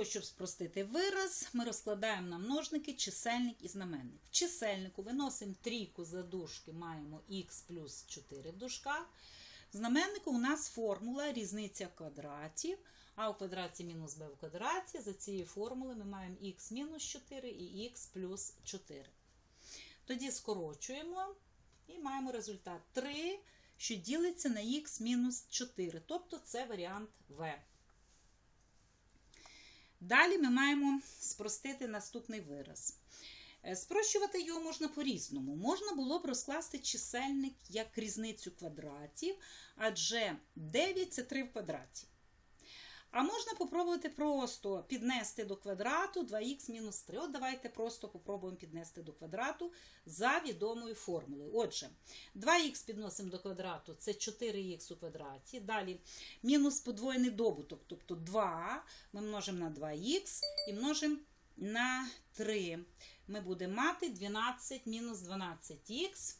того, щоб спростити вираз, ми розкладаємо на множники чисельник і знаменник. В чисельнику виносимо трійку за дужки, маємо х плюс 4 в дужках. В знаменнику у нас формула різниця квадратів, а у квадраті мінус b в квадраті. За цією формулою ми маємо х мінус 4 і х плюс 4. Тоді скорочуємо і маємо результат 3, що ділиться на х мінус 4. Тобто це варіант В. Далі ми маємо спростити наступний вираз. Е, Спрощувати його можна по-різному. Можна було б розкласти чисельник як різницю квадратів, адже 9 це 3 в квадраті. А можна попробувати просто піднести до квадрату 2х мінус 3. От давайте просто попробуємо піднести до квадрату за відомою формулою. Отже, 2х підносимо до квадрату це 4х у квадраті. Далі мінус подвоєний добуток, тобто 2 ми множимо на 2х і множимо на 3. Ми будемо мати 12 мінус 12х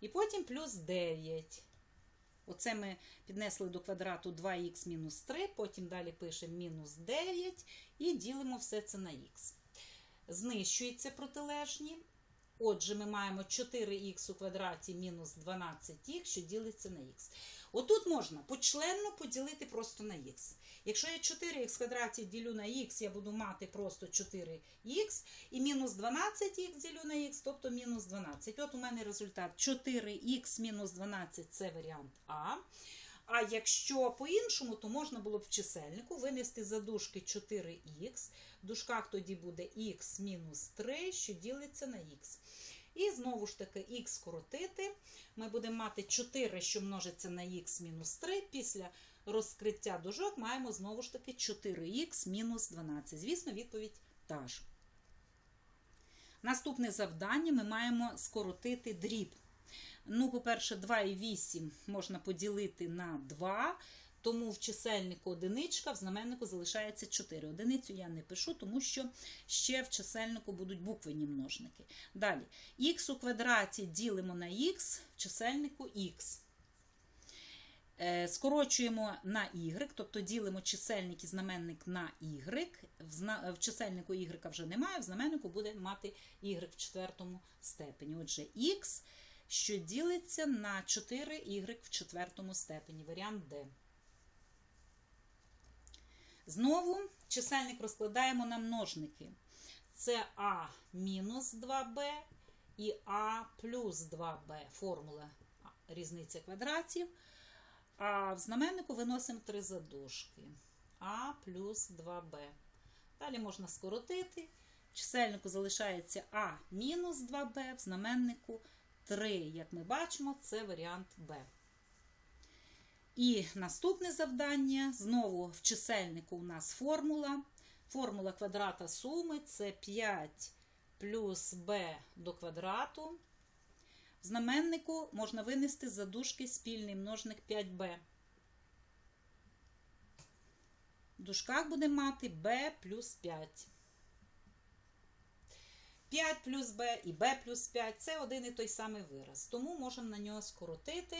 і потім плюс 9. Оце ми піднесли до квадрату 2х мінус 3, потім далі пишемо мінус 9 і ділимо все це на х. Знищується протилежні. Отже, ми маємо 4х у квадраті мінус 12х, що ділиться на х. Отут можна почленно поділити просто на х. Якщо я 4х в квадраті ділю на х, я буду мати просто 4х, і мінус 12х ділю на х, тобто мінус 12. От у мене результат 4х мінус 12 це варіант А. А якщо по-іншому, то можна було б в чисельнику винести за дужки 4х. В дужках тоді буде х мінус 3, що ділиться на х. Знову ж таки х скоротити. Ми будемо мати 4, що множиться на х мінус 3. Після розкриття дужок маємо знову ж таки 4х мінус 12. Звісно, відповідь та ж. Наступне завдання ми маємо скоротити дріб. Ну, по-перше, 2,8 можна поділити на 2, тому в чисельнику одиничка, в знаменнику залишається 4. Одиницю я не пишу, тому що ще в чисельнику будуть буквені множники. Далі, х у квадраті ділимо на х, в чисельнику х. Е, Скорочуємо на y, тобто ділимо чисельник і знаменник на y. В, чисельнику y вже немає, в знаменнику буде мати y в четвертому степені. Отже, х, що ділиться на 4y в четвертому степені. Варіант D. Знову чисельник розкладаємо на множники. Це а мінус 2b і а плюс 2b. Формула різниця квадратів. А в знаменнику виносимо три задушки. А плюс 2b. Далі можна скоротити. Чисельнику залишається А мінус 2b, в знаменнику 3. Як ми бачимо, це варіант Б. І наступне завдання. Знову в чисельнику у нас формула. Формула квадрата суми це 5 плюс b до квадрату. В знаменнику можна винести за дужки спільний множник 5b. В дужках будемо мати b плюс 5. 5 плюс b і b плюс 5 це один і той самий вираз. Тому можемо на нього скоротити.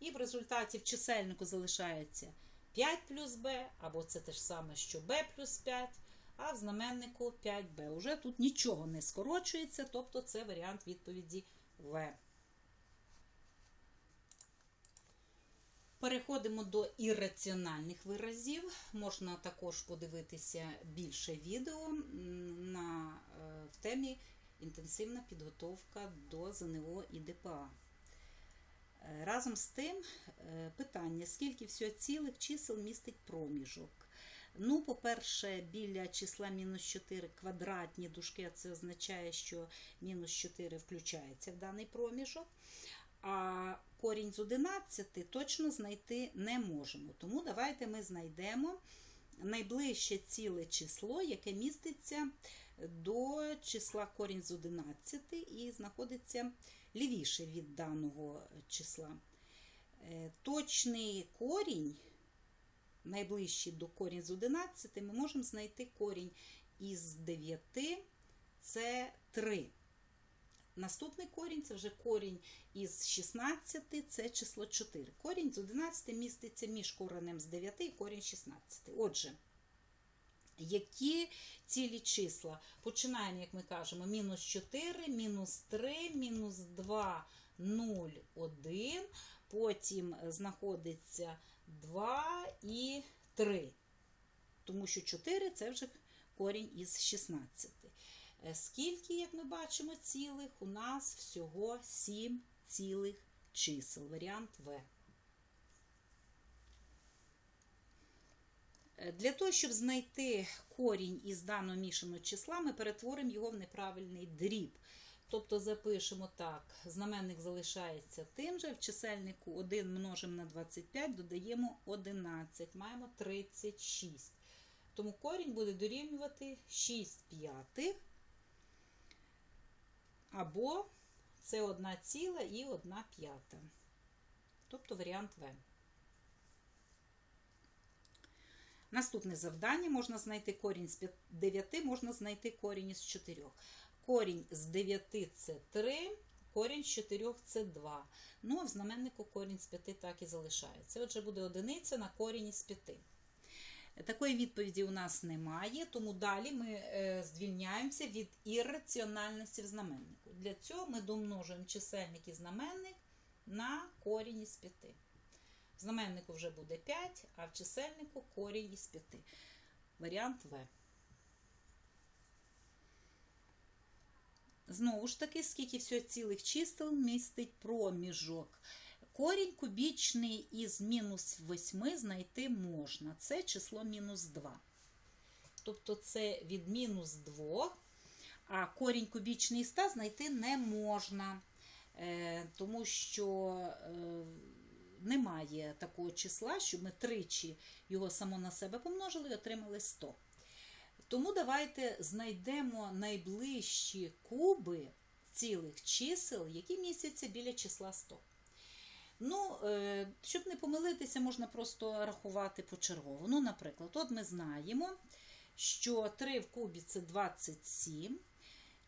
І в результаті в чисельнику залишається 5 плюс b, або це те ж саме, що b плюс 5, а в знаменнику 5b. Уже тут нічого не скорочується, тобто це варіант відповіді В. Переходимо до ірраціональних виразів. Можна також подивитися більше відео на, в темі інтенсивна підготовка до ЗНО і ДПА. Разом з тим, питання, скільки всього цілих чисел містить проміжок. Ну, по-перше, біля числа мінус 4 квадратні дужки, це означає, що мінус 4 включається в даний проміжок. А корінь з 11 точно знайти не можемо. Тому давайте ми знайдемо найближче ціле число, яке міститься до числа корінь з 11 і знаходиться лівіше від даного числа. Точний корінь, найближчий до корінь з 11, ми можемо знайти корінь із 9, це 3. Наступний корінь це вже корінь із 16, це число 4. Корінь з 11 міститься між коренем з 9 і корінь 16. Отже, Які цілі числа? Починаємо, як ми кажемо, мінус 4, мінус 3, мінус 2, 0, 1. Потім знаходиться 2 і 3. Тому що 4 це вже корінь із 16. Е, Скільки, як ми бачимо, цілих? У нас всього 7 цілих чисел. Варіант В. Для того, щоб знайти корінь із даного мішаного числа, ми перетворимо його в неправильний дріб. Тобто запишемо так, знаменник залишається тим же, в чисельнику 1 множимо на 25, додаємо 11, маємо 36. Тому корінь буде дорівнювати 6 п'ятих, або це 1 ціла і 1 п'ята. Тобто варіант В. Наступне завдання можна знайти корінь з 9, можна знайти корінь із 4. Корінь з 9 це 3, корінь з 4 це 2. Ну, а в знаменнику корінь з 5 так і залишається. Отже, буде одиниця на корінь із 5. Такої відповіді у нас немає, тому далі ми е, звільняємося від ірраціональності в знаменнику. Для цього ми домножуємо чисельник і знаменник на корінь із 5. В знаменнику вже буде 5, а в чисельнику корінь із 5. Варіант В. Знову ж таки, скільки всього цілих чисел містить проміжок. Корінь кубічний із мінус 8 знайти можна. Це число мінус 2. Тобто це від мінус 2, а корінь кубічний із 100 знайти не можна, е, тому що е, немає такого числа, щоб ми тричі його само на себе помножили і отримали 100. Тому давайте знайдемо найближчі куби цілих чисел, які містяться біля числа 100. Ну, е, щоб не помилитися, можна просто рахувати почергово. Ну, наприклад, от ми знаємо, що 3 в кубі це 27,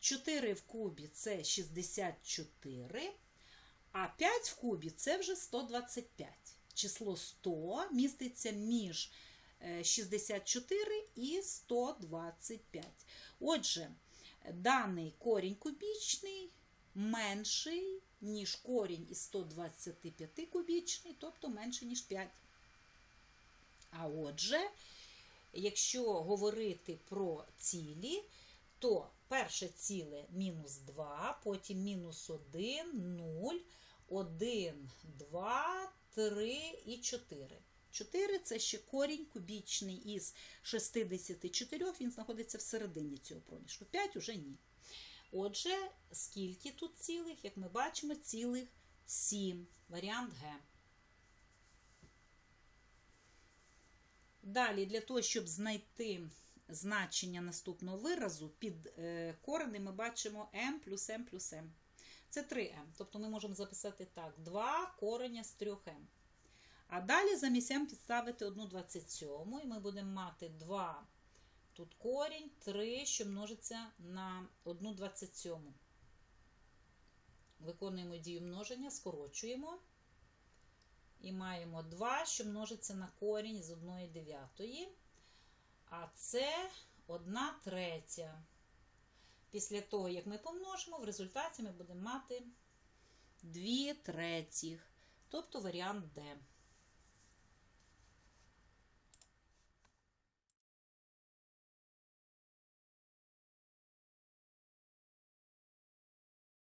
4 в кубі це 64, а 5 в кубі це вже 125. Число 100 міститься між 64 і 125. Отже, даний корінь кубічний менший, ніж корінь із 125 кубічний, тобто менше, ніж 5. А отже, якщо говорити про цілі, то перше ціле мінус 2, потім мінус 1, 0, 1, 2, 3 і 4. 4 це ще корінь кубічний із 64, він знаходиться всередині цього проміжку. 5 уже ні. Отже, скільки тут цілих, як ми бачимо, цілих 7. Варіант Г. Далі, для того, щоб знайти значення наступного виразу, під е, коренем ми бачимо m плюс m плюс m. Це 3m. Тобто ми можемо записати так: 2 кореня з 3m. А далі замість m підставити 1,27, і ми будемо мати 2 тут корінь, 3, що множиться на 1,27. Виконуємо дію множення, скорочуємо. І маємо 2, що множиться на корінь з 1 дев'ятої. А це 1 третя. Після того, як ми помножимо, в результаті ми будемо мати 2 третіх. Тобто варіант D.